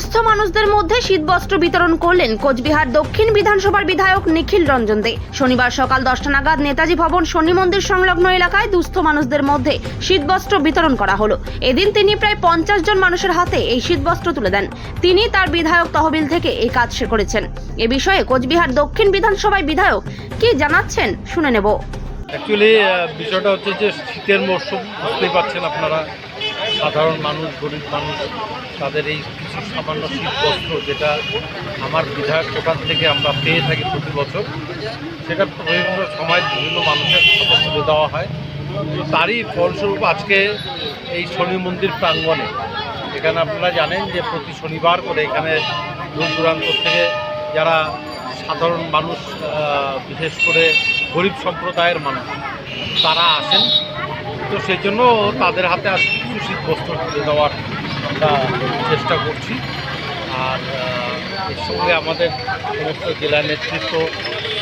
দুস্থ মানুষদের মধ্যে শীতবস্ত্র বিতরণ করলেন কোচবিহার দক্ষিণ বিধানসভার বিধায়ক নিখিল রঞ্জন দে। শনিবার সকাল দশটা নাগাদ নেতাজি ভবন শনি মন্দির সংলগ্ন এলাকায় দুস্থ মানুষদের মধ্যে শীতবস্ত্র বিতরণ করা হলো। এদিন তিনি প্রায় পঞ্চাশ জন মানুষের হাতে এই শীতবস্ত্র তুলে দেন। তিনি তার বিধায়ক তহবিল থেকে এই কাজ করেছেন। এ বিষয়ে কোচবিহার দক্ষিণ বিধানসভায় বিধায়ক কি জানাচ্ছেন শুনে নেব। অ্যাকচুয়ালি বিষয়টা হচ্ছে যে শীতের মরশুম, বুঝতেই পারছেন আপনারা। সাধারণ মানুষ, গরিব মানুষ, তাদের এই কিছু সামান্য শীত বস্ত্র যেটা আমার বিধায়ক কোটার থেকে আমরা পেয়ে থাকি প্রতি বছর, সেটা বিভিন্ন সময় বিভিন্ন মানুষের হাতে তুলে দেওয়া হয়। তারই ফলস্বরূপ আজকে এই শনি মন্দির প্রাঙ্গণে, এখানে আপনারা জানেন যে প্রতি শনিবার করে এখানে দূর দূরান্ত থেকে যারা সাধারণ মানুষ বিশেষ করে গরিব সম্প্রদায়ের মানুষ, তারা আসেন। তো সেই জন্য তাদের হাতে আজ কিছু শীত বস্ত্র তুলে দেওয়ার আমরা চেষ্টা করছি আর এর সঙ্গে আমাদের সমস্ত জেলা নেতৃত্ব,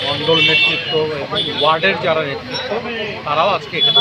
মণ্ডল নেতৃত্ব এবং ওয়ার্ডের যারা নেতৃত্ব, তারাও আজকে এখানে।